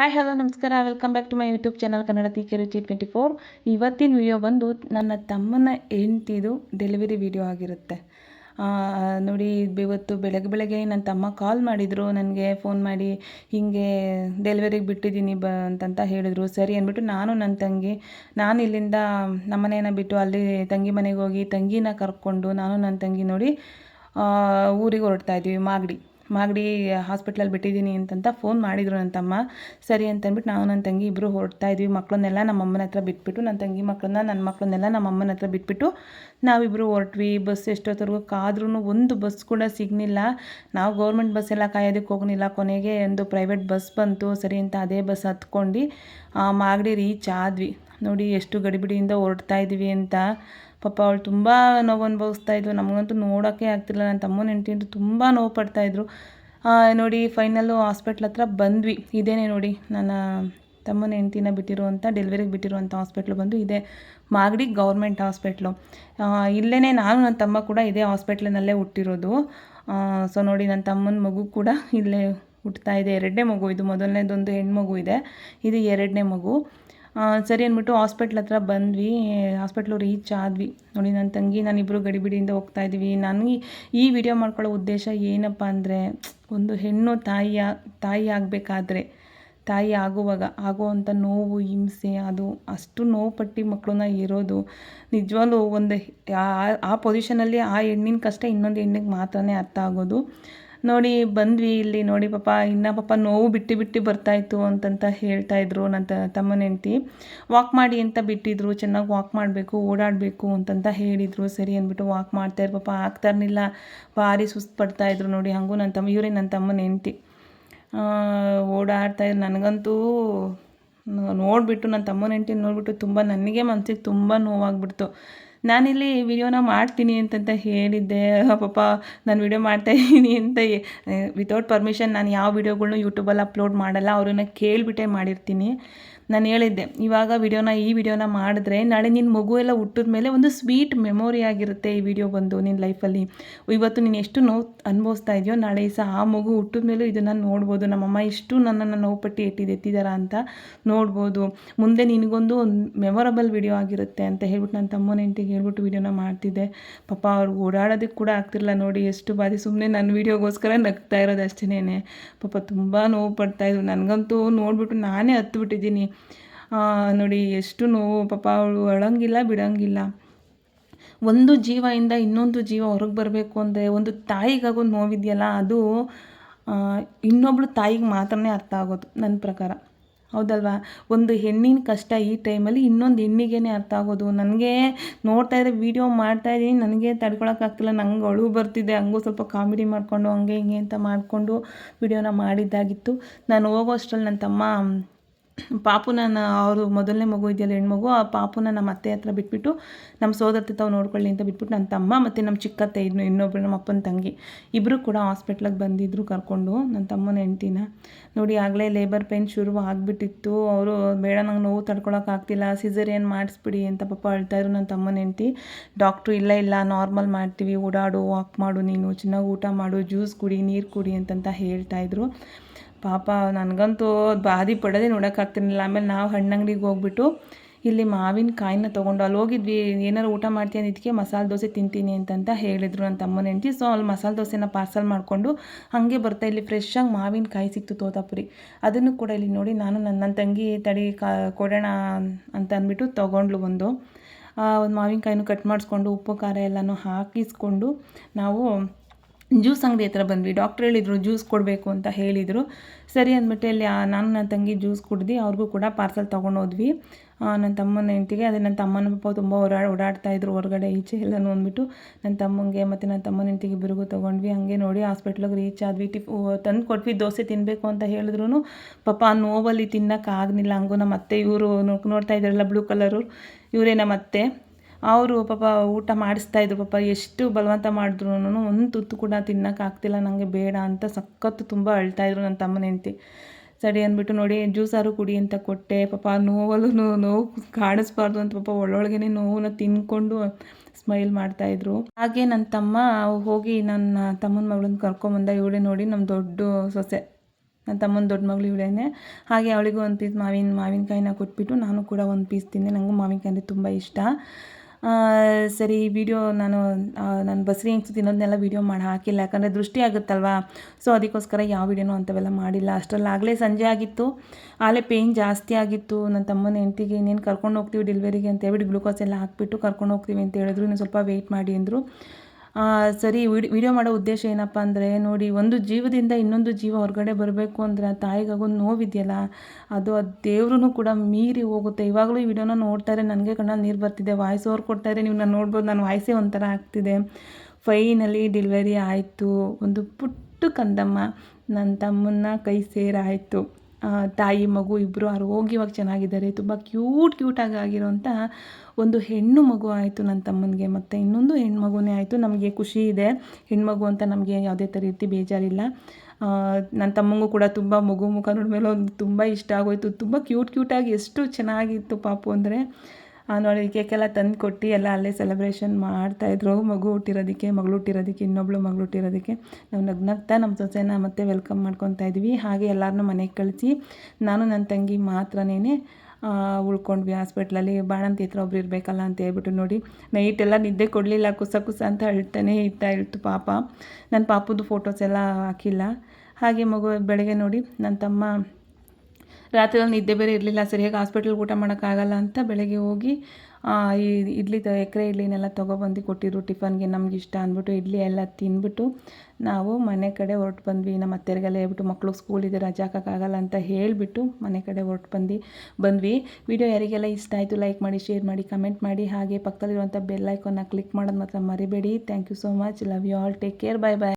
Hi hello ನಮಸ್ಕಾರ. Welcome back to my YouTube channel Kannada ತೀಕೆ ರುಚಿ twenty four ಇವತ್ತಿನ video ಬಂದು ನನ್ನ ತಮ್ಮನ ಹೆಂಡ್ತಿದು ಡೆಲಿವರಿ ವಿಡಿಯೋ ಆಗಿರುತ್ತೆ. ನೋಡಿ ಇವತ್ತು ಬೆಳಗ್ಗೆ ಬೆಳಗ್ಗೆ ನನ್ನ ತಮ್ಮ ಕಾಲ್ ಮಾಡಿದರು. ನನಗೆ ಫೋನ್ ಮಾಡಿ, ಹೀಗೆ ಡೆಲಿವರಿಗೆ ಬಿಟ್ಟಿದ್ದೀನಿ ಬ ಅಂತಂತ ಹೇಳಿದರು. ಸರಿ ಅಂದ್ಬಿಟ್ಟು ನಾನು ನನ್ನ ತಂಗಿ, ನಾನು ಇಲ್ಲಿಂದ ನಮ್ಮನೆಯನ್ನು ಬಿಟ್ಟು ಅಲ್ಲಿ ತಂಗಿ ಮನೆಗೆ ಹೋಗಿ ತಂಗಿನ ಕರ್ಕೊಂಡು ನಾನು ನನ್ನ ತಂಗಿ ನೋಡಿ ಊರಿಗೆ ಹೊರಡ್ತಾ ಇದ್ದೀವಿ ಮಾಗಡಿ. ಮಾಗಡಿ ಹಾಸ್ಪಿಟ್ಲಲ್ಲಿ ಬಿಟ್ಟಿದ್ದೀನಿ ಅಂತಂತ ಫೋನ್ ಮಾಡಿದರು ನನ್ನ ತಮ್ಮ ಸರಿ ಅಂತಂದ್ಬಿಟ್ಟು ನಾವು ನನ್ನ ತಂಗಿ ಇಬ್ಬರು ಹೊರಡ್ತಾ ಇದ್ವಿ. ಮಕ್ಕಳನ್ನೆಲ್ಲ ನಮ್ಮ ಅಮ್ಮನ ಹತ್ರ ಬಿಟ್ಬಿಟ್ಟು ನನ್ನ ತಂಗಿ ಮಕ್ಕಳನ್ನ ನನ್ನ ಮಕ್ಕಳನ್ನೆಲ್ಲ ನಮ್ಮ ಅಮ್ಮನ ಹತ್ರ ಬಿಟ್ಬಿಟ್ಟು ನಾವಿಬ್ಬರು ಹೊರಟ್ವಿ. ಬಸ್ ಎಷ್ಟೊತ್ತವರೆಗೂ ಕಾದ್ರೂ ಒಂದು ಬಸ್ ಕೂಡ ಸಿಗಲಿಲ್ಲ. ನಾವು ಗೌರ್ಮೆಂಟ್ ಬಸ್ ಎಲ್ಲ ಕಾಯೋದಕ್ಕೆ ಹೋಗಲಿಲ್ಲ. ಕೊನೆಗೆ ಒಂದು ಪ್ರೈವೇಟ್ ಬಸ್ ಬಂತು. ಸರಿ ಅಂತ ಅದೇ ಬಸ್ ಹತ್ಕೊಂಡು ಮಾಗಡಿ ರೀಚ್ ಆದ್ವಿ. ನೋಡಿ ಎಷ್ಟು ಗಡಿಬಿಡಿಯಿಂದ ಹೊರಡ್ತಾ ಇದ್ವಿ ಅಂತ. ಪಾಪ ಅವಳು ತುಂಬ ನೋವು ಅನುಭವಿಸ್ತಾ ಇದ್ದು ನಮಗಂತೂ ನೋಡೋಕ್ಕೆ ಆಗ್ತಿಲ್ಲ. ನನ್ನ ತಮ್ಮನ ಹೆಂಡತಿ ಅಂತೂ ತುಂಬ ನೋವು ಪಡ್ತಾಯಿದ್ರು ನೋಡಿ ಫೈನಲ್ಲು ಹಾಸ್ಪಿಟ್ಲ್ ಹತ್ರ ಬಂದ್ವಿ. ಇದೇನೆ ನೋಡಿ, ನನ್ನ ತಮ್ಮನ ಹೆಂಡ್ತಿನ ಬಿಟ್ಟಿರುವಂಥ ಡೆಲಿವರಿಗೆ ಬಿಟ್ಟಿರುವಂಥ ಹಾಸ್ಪಿಟ್ಲು ಬಂದು ಇದೆ. ಮಾಗಡಿ ಗೌರ್ಮೆಂಟ್ ಹಾಸ್ಪಿಟ್ಲು ಇಲ್ಲೇ ನಾನು ನನ್ನ ತಮ್ಮ ಕೂಡ ಇದೇ ಹಾಸ್ಪಿಟ್ಲಿನಲ್ಲೇ ಹುಟ್ಟಿರೋದು. ಸೊ ನೋಡಿ ನನ್ನ ತಮ್ಮನ ಮಗು ಕೂಡ ಇಲ್ಲೇ ಹುಟ್ಟುತ್ತಾ ಇದೆ. ಎರಡನೇ ಮಗು, ಇದು ಮೊದಲನೇದೊಂದು ಹೆಣ್ಮಗು ಇದೆ. ಇದು ಎರಡನೇ ಮಗು. ಸರಿ ಅಂದ್ಬಿಟ್ಟು ಹಾಸ್ಪಿಟ್ಲ್ ಹತ್ರ ಬಂದ್ವಿ. ಹಾಸ್ಪಿಟ್ಲು ರೀಚ್ ಆದ್ವಿ. ನೋಡಿ ನನ್ನ ತಂಗಿ ನಾನಿಬ್ಬರು ಗಡಿಬಿಡಿಯಿಂದ ಹೋಗ್ತಾ ಇದ್ದೀವಿ ನನಗೆ ಈ ವಿಡಿಯೋ ಮಾಡ್ಕೊಳ್ಳೋ ಉದ್ದೇಶ ಏನಪ್ಪ ಅಂದರೆ, ಒಂದು ಹೆಣ್ಣು ತಾಯಿಯ, ತಾಯಿ ಆಗಬೇಕಾದ್ರೆ, ತಾಯಿ ಆಗುವಾಗ ಆಗುವಂಥ ನೋವು, ಹಿಂಸೆ, ಅದು ಅಷ್ಟು ನೋವು ಪಟ್ಟಿ ಮಕ್ಕಳನ್ನ ಇರೋದು. ನಿಜವಾಗ್ಲೂ ಒಂದು, ಆ- ಪೊಸಿಷನಲ್ಲಿ ಆ ಹೆಣ್ಣಿನ ಕಷ್ಟ ಇನ್ನೊಂದು ಹೆಣ್ಣಿಗೆ ಮಾತ್ರನೇ ಅರ್ಥ ಆಗೋದು. ನೋಡಿ ಬಂದ್ವಿ ಇಲ್ಲಿ ನೋಡಿ ಪಾಪ ಇನ್ನ ಪಾಪ ನೋವು ಬಿಟ್ಟು ಬಿಟ್ಟು ಬರ್ತಾಯಿತ್ತು ಅಂತಂತ ಹೇಳ್ತಾ ಇದ್ರು ನನ್ನ ತಮ್ಮನ ಹೆಂಡ್ತಿ ವಾಕ್ ಮಾಡಿ ಅಂತ ಬಿಟ್ಟಿದ್ರು ಚೆನ್ನಾಗಿ ವಾಕ್ ಮಾಡಬೇಕು ಓಡಾಡಬೇಕು ಅಂತಂತ ಹೇಳಿದರು. ಸರಿ ಅಂದ್ಬಿಟ್ಟು ವಾಕ್ ಮಾಡ್ತಾಯಿದ್ರು ಪಾಪ ಆಗ್ತಾ ಇರಲಿಲ್ಲ. ಭಾರಿ ಸುಸ್ತು ಪಡ್ತಾ ಇದ್ರು ನೋಡಿ ಹಾಗೂ ನನ್ನ ತಮ್ಮ ಇವರೇ ನನ್ನ ತಮ್ಮನ ಹೆಂಡ್ತಿ ಆ, ಓಡಾಡ್ತಾ ಇದ್ರು. ನನಗಂತೂ ನೋಡಿಬಿಟ್ಟು ನನ್ನ ತಮ್ಮನ ಹೆಂಡ್ತಿ ನೋಡಿಬಿಟ್ಟು ತುಂಬ ನನಗೆ ಮನಸ್ಸಿಗೆ ತುಂಬ ನೋವಾಗ್ಬಿಡ್ತು. ನಾನಿಲ್ಲಿ ವಿಡಿಯೋನ ಮಾಡ್ತೀನಿ ಅಂತಂತ ಹೇಳಿದ್ದೆ. ಪಾಪ ನಾನು ವಿಡಿಯೋ ಮಾಡ್ತಾ ಇದ್ದೀನಿ ಅಂತ ವಿತೌಟ್ ಪರ್ಮಿಷನ್ ನಾನು ಯಾವ ವಿಡಿಯೋಗಳ್ನು ಯೂಟ್ಯೂಬಲ್ಲಿ ಅಪ್ಲೋಡ್ ಮಾಡಲ್ಲ. ಅವ್ರನ್ನ ಕೇಳಿಬಿಟ್ಟೆ ಮಾಡಿರ್ತೀನಿ. ನಾನು ಹೇಳಿದ್ದೆ, ಇವಾಗ ವಿಡಿಯೋನ ಈ ವಿಡಿಯೋನ ಮಾಡಿದ್ರೆ ನಾಳೆ ನಿನ್ನ ಮಗು ಎಲ್ಲ ಹುಟ್ಟಿದ ಮೇಲೆ ಒಂದು ಸ್ವೀಟ್ ಮೆಮೊರಿ ಆಗಿರುತ್ತೆ ಈ ವಿಡಿಯೋ ಬಂದು ನಿನ್ನ ಲೈಫಲ್ಲಿ. ಇವತ್ತು ನೀನು ಎಷ್ಟು ನೋವು ಅನುಭವಿಸ್ತಾ ಇದೆಯೋ, ನಾಳೆ ಸಹ ಆ ಮಗು ಹುಟ್ಟಿದ ಮೇಲೂ ಇದನ್ನು ನೋಡ್ಬೋದು. ನಮ್ಮಮ್ಮ ಇಷ್ಟು ನನ್ನನ್ನು ನೋವು ಪಟ್ಟಿ ಎಟ್ಟಿದ್ದು ಎತ್ತಿದಾರ ಅಂತ ನೋಡ್ಬೋದು. ಮುಂದೆ ನಿನಗೊಂದು ಒಂದು ಮೆಮೊರಬಲ್ ವಿಡಿಯೋ ಆಗಿರುತ್ತೆ ಅಂತ ಹೇಳ್ಬಿಟ್ಟು ನನ್ನ ತಮ್ಮನ ಹೆಂಡತಿಗೆ ಹೇಳ್ಬಿಟ್ಟು ವಿಡಿಯೋನ ಮಾಡ್ತಿದ್ದೆ. ಪಾಪ ಅವ್ರು ಓಡಾಡೋದಕ್ಕೆ ಕೂಡ ಆಗ್ತಿರಲ್ಲ ನೋಡಿ, ಎಷ್ಟು ಬಾರಿ ಸುಮ್ಮನೆ ನನ್ನ ವಿಡಿಯೋಗೋಸ್ಕರ ನಗ್ತಾ ಇರೋದು ಅಷ್ಟೇ ಪಾಪ ತುಂಬ ನೋವು ಪಡ್ತಾಯಿದ್ರು ನನಗಂತೂ ನೋಡಿಬಿಟ್ಟು ನಾನೇ ಹತ್ಬಿಟ್ಟಿದ್ದೀನಿ. ನೋಡಿ, ಎಷ್ಟು ನೋವು. ಪಾಪ ಅವಳು ಅಳಂಗಿಲ್ಲ, ಬಿಡಂಗಿಲ್ಲ. ಒಂದು ಜೀವದಿಂದ ಇನ್ನೊಂದು ಜೀವ ಹೊರಗೆ ಬರಬೇಕು ಅಂದರೆ ಒಂದು ತಾಯಿಗಾಗೋ ನೋವಿದೆಯಲ್ಲ, ಅದು ಇನ್ನೊಬ್ಳು ತಾಯಿಗೆ ಮಾತ್ರನೇ ಅರ್ಥ ಆಗೋದು ನನ್ನ ಪ್ರಕಾರ. ಹೌದಲ್ವಾ? ಒಂದು ಹೆಣ್ಣಿನ ಕಷ್ಟ ಈ ಟೈಮಲ್ಲಿ ಇನ್ನೊಂದು ಹೆಣ್ಣಿಗೇನೆ ಅರ್ಥ ಆಗೋದು. ನನಗೆ ನೋಡ್ತಾ ಇದ್ದರೆ ವೀಡಿಯೋ ಮಾಡ್ತಾ ಇದ್ದೀನಿ, ನನಗೆ ತಡ್ಕೊಳಕ್ಕಾಗ್ತಿಲ್ಲ ನಂಗೆ ಅಳು ಬರ್ತಿದೆ, ಹಂಗೂ ಸ್ವಲ್ಪ ಕಾಮಿಡಿ ಮಾಡಿಕೊಂಡು, ಹಂಗೆ ಹಿಂಗೆ ಅಂತ ಮಾಡಿಕೊಂಡು ವೀಡಿಯೋನ ಮಾಡಿದ್ದಾಗಿತ್ತು. ನಾನು ಹೋಗೋ ಅಷ್ಟರಲ್ಲಿ ನನ್ನ ತಮ್ಮ ಪಾಪುನ ಅವರು ಮೊದಲನೇ ಮಗು ಇದೆಯಲ್ಲ ಹೆಣ್ಮಗು, ಆ ಪಾಪುನ ನಮ್ಮ ಅತ್ತೆ ಹತ್ರ ಬಿಟ್ಬಿಟ್ಟು ನಮ್ಮ ಸೋದರತೆ ತಾವು ನೋಡ್ಕೊಳ್ಳಿ ಅಂತ ಬಿಟ್ಬಿಟ್ಟು ನನ್ನ ತಮ್ಮ ಮತ್ತು ನಮ್ಮ ಚಿಕ್ಕತ್ತೆ ಇನ್ನು ಇನ್ನೊಬ್ರು ನಮ್ಮ ಅಪ್ಪನ ತಂಗಿ ಇಬ್ಬರು ಕೂಡ ಹಾಸ್ಪಿಟ್ಲಿಗೆ ಬಂದಿದ್ದರು ಕರ್ಕೊಂಡು, ನನ್ನ ತಮ್ಮನ ಹೆಂಡ್ತಿನ. ನೋಡಿ ಆಗಲೇ ಲೇಬರ್ ಪೇನ್ ಶುರು ಆಗಿಬಿಟ್ಟಿತ್ತು. ಅವರು ಬೇಡ, ನಂಗೆ ನೋವು ತಡ್ಕೊಳಕ್ಕಾಗ್ತಿಲ್ಲ ಸಿಸರಿಯನ್ ಮಾಡಿಸ್ಬಿಡಿ ಅಂತ ಪಾಪ ಅಳ್ತಾಯಿದ್ರು ನನ್ನ ತಮ್ಮನ ಹೆಂಡ್ತಿ. ಡಾಕ್ಟ್ರು, ಇಲ್ಲ ಇಲ್ಲ, ನಾರ್ಮಲ್ ಮಾಡ್ತೀವಿ, ಓಡಾಡು, ವಾಕ್ ಮಾಡು ನೀನು, ಚೆನ್ನಾಗಿ ಊಟ ಮಾಡು, ಜ್ಯೂಸ್ ಕುಡಿ, ನೀರು ಕುಡಿ ಅಂತಂತ ಹೇಳ್ತಾಯಿದ್ರು ಪಾಪ, ನನಗಂತೂ ಬಾದಿ ಪಡೋದೇ ನೋಡೋಕ್ಕಾಗ್ತಿರ್ಲಿಲ್ಲ ಆಮೇಲೆ ನಾವು ಹಣ್ಣಂಗಡಿಗೆ ಹೋಗ್ಬಿಟ್ಟು ಇಲ್ಲಿ ಮಾವಿನ ಕಾಯಿನ ತೊಗೊಂಡು ಅಲ್ಲಿ ಹೋಗಿದ್ವಿ. ಏನಾರು ಊಟ ಮಾಡ್ತೀನಿ ಇದಕ್ಕೆ ಮಸಾಲೆ ದೋಸೆ ತಿಂತೀನಿ ಅಂತಂತ ಹೇಳಿದರು ನನ್ನ ತಮ್ಮನ ಹೆಂಡತಿ. ಸೊ ಅಲ್ಲಿ ಮಸಾಲೆ ದೋಸೆನ ಪಾರ್ಸಲ್ ಮಾಡಿಕೊಂಡು ಹಾಗೆ ಬರ್ತಾ ಇಲ್ಲಿ ಫ್ರೆಶ್ಶಾಗಿ ಮಾವಿನಕಾಯಿ ಸಿಕ್ತು ತೋತಾಪುರಿ. ಅದನ್ನು ಕೂಡ ಇಲ್ಲಿ ನೋಡಿ ನಾನು ನನ್ನ ನನ್ನ ತಂಗಿ ತಡಿ ಕಾ, ಕೊಡೋಣ ಅಂತ ಅಂದ್ಬಿಟ್ಟು ತೊಗೊಂಡ್ಲು ಒಂದು. ಒಂದು ಮಾವಿನಕಾಯಿನೂ ಕಟ್ ಮಾಡಿಸ್ಕೊಂಡು ಉಪ್ಪು, ಖಾರ ಎಲ್ಲನೂ ಹಾಕಿಸ್ಕೊಂಡು ನಾವು ಜ್ಯೂಸ್ ಅಂಗಡಿ ಹತ್ರ ಬಂದ್ವಿ. ಡಾಕ್ಟ್ರ್ ಹೇಳಿದರು, ಜ್ಯೂಸ್ ಕೊಡಬೇಕು ಅಂತ ಹೇಳಿದರು. ಸರಿ ಅಂದ್ಬಿಟ್ಟು ಅಲ್ಲಿ ನಾನು ನನ್ನ ತಂಗಿ ಜ್ಯೂಸ್ ಕುಡ್ದು ಅವ್ರಿಗೂ ಕೂಡ ಪಾರ್ಸಲ್ ತೊಗೊಂಡೋದ್ವಿ. ನನ್ನ ತಮ್ಮನ ಹೆಂಡ್ತಿಗೆ, ಅದೇ ನನ್ನ ತಮ್ಮನ ಪಾಪ ತುಂಬ ಓಡಾಡ ಓಡಾಡ್ತಾ ಇದ್ರು ಹೊರಗಡೆ, ಈಚೆ ಎಲ್ಲನೂ ಅಂದ್ಬಿಟ್ಟು. ನನ್ನ ತಮ್ಮಂಗೆ ಮತ್ತು ನನ್ನ ತಮ್ಮನ ಹೆಂಡ್ತಿಗೆ ಬಿರುಗು ತೊಗೊಂಡ್ವಿ. ಹಾಗೆ ನೋಡಿ ಹಾಸ್ಪಿಟ್ಲಿಗೆ ರೀಚ್ ಆದ್ವಿ. ಟಿಫ್ ತಂದು ಕೊಟ್ವಿ, ದೋಸೆ ತಿನ್ನಬೇಕು ಅಂತ ಹೇಳಿದ್ರು ಪಾಪ ನೋವಲ್ಲಿ ತಿನ್ನೋಕ್ಕಾಗಲಿಲ್ಲ. ಹಂಗೂ ನಮ್ಮ ಅತ್ತೆ ಇವರು ನೋಡ್ತಾ ಇದ್ದಾರಲ್ಲ ಬ್ಲೂ ಕಲರು ಇವರೇ ನಮ್ಮ ಅತ್ತೆ ಅವರು ಪಾಪ ಊಟ ಮಾಡಿಸ್ತಾ ಇದ್ರು, ಪಾಪ ಎಷ್ಟು ಬಲವಂತ ಮಾಡಿದ್ರು ಒಂದು ತುತ್ತು ಕೂಡ ತಿನ್ನೋಕ್ಕಾಗ್ತಿಲ್ಲ ನನಗೆ ಬೇಡ ಅಂತ ಸಖತ್ತು ತುಂಬ ಅಳ್ತಾ ಇದ್ರು ನನ್ನ ತಮ್ಮನ ಹೆಂಡ್ತಿ. ಸರಿ ಅಂದ್ಬಿಟ್ಟು ನೋಡಿ ಜ್ಯೂಸಾರು ಕುಡಿ ಅಂತ ಕೊಟ್ಟೆ, ಪಾಪ ನೋವಲ್ಲೂ ನೋವು ಕಾಣಿಸ್ಬಾರ್ದು ಅಂತ ಪಾಪ ಒಳ್ಳೊಳಗೇನೆ ನೋವನ್ನ ತಿನ್ಕೊಂಡು ಸ್ಮೈಲ್ ಮಾಡ್ತಾಯಿದ್ರು ಹಾಗೆ ನನ್ನ ತಮ್ಮ ಹೋಗಿ ನನ್ನ ತಮ್ಮನ ಮಗಳನ್ನ ಕರ್ಕೊಂಬಂದ ಇವಳೇ ನೋಡಿ ನಮ್ಮ ದೊಡ್ಡ ಸೊಸೆ ನನ್ನ ತಮ್ಮನ ದೊಡ್ಡ ಮಗಳು ಇವಳೇನೆ. ಹಾಗೆ ಅವಳಿಗೂ ಒಂದು ಪೀಸ್ ಮಾವಿನ, ಮಾವಿನಕಾಯಿನ ಕೊಟ್ಬಿಟ್ಟು ನಾನು ಕೂಡ ಒಂದು ಪೀಸ್ ತಿಂದೆ ನನಗೂ ಮಾವಿನಕಾಯಿ ಅಂದರೆ ತುಂಬ ಇಷ್ಟ. ಸರಿ ಈ ವಿಡಿಯೋ ನಾನು ನಾನು ಬಸ್ರಿ ಹೆಂಗ್ಸು ತಿನ್ನೋದನ್ನೆಲ್ಲ ವೀಡಿಯೋ ಮಾಡಿ ಹಾಕಿಲ್ಲ. ಯಾಕಂದರೆ ದೃಷ್ಟಿ ಆಗುತ್ತಲ್ವಾ? ಸೊ ಅದಕ್ಕೋಸ್ಕರ ಯಾವ ವೀಡಿಯೋನೂ ಅಂಥವೆಲ್ಲ ಮಾಡಿಲ್ಲ. ಅಷ್ಟರಲ್ಲಿ ಆಗಲೇ ಸಂಜೆ ಆಗಿತ್ತು. ಆಗಲೇ ಪೇಯ್ನ್ ಜಾಸ್ತಿ ಆಗಿತ್ತು. ನನ್ನ ತಮ್ಮನ ಹೆಂಡ್ತಿಗೆ ಇನ್ನೇನು ಕರ್ಕೊಂಡು ಹೋಗ್ತೀವಿ ಡೆಲಿವರಿಗೆ ಅಂತ ಹೇಳ್ಬಿಟ್ಟು ಗ್ಲೂಕೋಸ್ ಎಲ್ಲ ಹಾಕ್ಬಿಟ್ಟು ಕರ್ಕೊಂಡು ಹೋಗ್ತೀವಿ ಅಂತ ಹೇಳಿದ್ರು. ಇನ್ನು ಸ್ವಲ್ಪ ವೆಯ್ಟ್ ಮಾಡಿ ಅಂದರು. ಸರಿ ವಿಡಿಯೋ ಮಾಡೋ ಉದ್ದೇಶ ಏನಪ್ಪ ಅಂದರೆ, ನೋಡಿ, ಒಂದು ಜೀವದಿಂದ ಇನ್ನೊಂದು ಜೀವ ಹೊರಗಡೆ ಬರಬೇಕು ಅಂದರೆ ಆ ತಾಯಿಗಾಗೋ ನೋವಿದೆಯಲ್ಲ, ಅದು ಆ ದೇವ್ರೂ ಕೂಡ ಮೀರಿ ಹೋಗುತ್ತೆ. ಇವಾಗಲೂ ಈ ವಿಡಿಯೋನ ನೋಡ್ತಾರೆ, ನನಗೆ ಕಣ್ಣಲ್ಲಿ ನೀರು ಬರ್ತಿದೆ, ವಾಯ್ಸ್ ಓವರ್ ಕೊಡ್ತಾರೆ ನೀವು ನಾನು ನೋಡ್ಬೋದು, ನಾನು ವಾಯ್ಸೇ ಒಂಥರ ಆಗ್ತಿದೆ. ಫೈನಲಿ ಡೆಲಿವರಿ ಆಯಿತು. ಒಂದು ಪುಟ್ಟ ಕಂದಮ್ಮ ನನ್ನ ತಮ್ಮನ್ನ ಕೈ ಸೇರಾಯಿತು. ತಾಯಿ, ಮಗು ಇಬ್ಬರು ಆರೋಗ್ಯವಾಗಿ ಚೆನ್ನಾಗಿದ್ದಾರೆ. ತುಂಬ ಕ್ಯೂಟ್, ಕ್ಯೂಟಾಗಿ ಆಗಿರೋಂಥ ಒಂದು ಹೆಣ್ಣು ಮಗು ಆಯಿತು ನನ್ನ ತಮ್ಮನಿಗೆ. ಮತ್ತು ಇನ್ನೊಂದು ಹೆಣ್ಣು ಮಗುನೇ ಆಯಿತು. ನಮಗೆ ಖುಷಿ ಇದೆ. ಹೆಣ್ಮಗು ಅಂತ ನಮಗೆ ಯಾವುದೇ ಥರ ರೀತಿ ಬೇಜಾರಿಲ್ಲ. ನನ್ನ ತಮ್ಮಂಗೂ ಕೂಡ ತುಂಬ ಮಗು ಮುಖ ನೋಡಿದ್ಮೇಲೆ ಒಂದು ತುಂಬ ಇಷ್ಟ ಆಗೋಯ್ತು. ತುಂಬ ಕ್ಯೂಟ್, ಕ್ಯೂಟಾಗಿ ಎಷ್ಟು ಚೆನ್ನಾಗಿತ್ತು ಪಾಪು ಅಂದರೆ. ನೋಡಿ ಕೇಕೆಲ್ಲ ತಂದು ಕೊಟ್ಟು ಎಲ್ಲ ಅಲ್ಲೇ ಸೆಲೆಬ್ರೇಷನ್ ಮಾಡ್ತಾಯಿದ್ರು ಮಗು ಹುಟ್ಟಿರೋದಕ್ಕೆ, ಮಗಳು ಹುಟ್ಟಿರೋದಕ್ಕೆ, ಇನ್ನೊಬ್ಳು ಮಗಳು ಹುಟ್ಟಿರೋದಕ್ಕೆ ನಾವು ನಗ್ನಗ್ತಾ ನಮ್ಮ ಸೊಸೆನ ಮತ್ತೆ ವೆಲ್ಕಮ್ ಮಾಡ್ಕೊತಾ ಇದ್ವಿ. ಹಾಗೆ ಎಲ್ಲರನ್ನೂ ಮನೆಗೆ ಕಳಿಸಿ, ನಾನು ನನ್ನ ತಂಗಿ ಮಾತ್ರನೇ ಉಳ್ಕೊಂಡ್ವಿ ಹಾಸ್ಪಿಟ್ಲಲ್ಲಿ ಬಾಣಂತಿ ಹತ್ರ ಒಬ್ರು ಇರಬೇಕಲ್ಲ ಅಂತ ಹೇಳ್ಬಿಟ್ಟು ನೋಡಿ ನೈಟ್ ಎಲ್ಲ ನಿದ್ದೆ ಕೊಡಲಿಲ್ಲ, ಕುಸ ಕುಸ ಅಂತ ಅಳ್ತಾನೆ ಇರ್ತಾ ಇತ್ತು ಪಾಪ. ನನ್ನ ಪಾಪದ್ದು ಫೋಟೋಸ್ ಎಲ್ಲ ಹಾಕಿಲ್ಲ. ಹಾಗೆ ಮಗು ಬೆಳಗ್ಗೆ ನೋಡಿ ನನ್ನ ತಮ್ಮ ರಾತ್ರಿ ನಿದ್ದೆ ಬೇರೆ ಇರಲಿಲ್ಲ ಸರಿಯಾಗಿ ಹಾಸ್ಪಿಟ್ಲ್ಗೆ ಊಟ ಮಾಡೋಕ್ಕಾಗಲ್ಲ ಅಂತ ಬೆಳಗ್ಗೆ ಹೋಗಿ ಈ ಇಡ್ಲಿ ತ, ಎಕರೆ ಇಡ್ಲಿನೆಲ್ಲ ತೊಗೊಬಂದು ಕೊಟ್ಟಿದ್ರು ಟಿಫನ್ಗೆ ನಮ್ಗೆ ಇಷ್ಟ ಅಂದ್ಬಿಟ್ಟು ಇಡ್ಲಿ ಎಲ್ಲ ತಿಂದ್ಬಿಟ್ಟು ನಾವು ಮನೆ ಕಡೆ ಹೊರಟು ಬಂದ್ವಿ. ನಮ್ಮ ಅತ್ತೆರಿಗೆಲ್ಲ ಹೇಳ್ಬಿಟ್ಟು ಮಕ್ಕಳು ಸ್ಕೂಲ್ ಇದೆ, ರಜೆ ಹಾಕೋಕ್ಕಾಗಲ್ಲ ಅಂತ ಹೇಳಿಬಿಟ್ಟು ಮನೆ ಕಡೆ ಹೊರಟು ಬಂದು, ಬಂದ್ವಿ. ವಿಡಿಯೋ ಯಾರಿಗೆಲ್ಲ ಇಷ್ಟ ಆಯಿತು ಲೈಕ್ ಮಾಡಿ ಶೇರ್ ಮಾಡಿ ಕಮೆಂಟ್ ಮಾಡಿ, ಹಾಗೆ ಪಕ್ಕದಲ್ಲಿರುವಂಥ ಬೆಲ್ ಐಕಾನ್ನ ಕ್ಲಿಕ್ ಮಾಡೋದು ಮಾತ್ರ ಮರಿಬೇಡಿ. Thank you so much love you all take care bye bye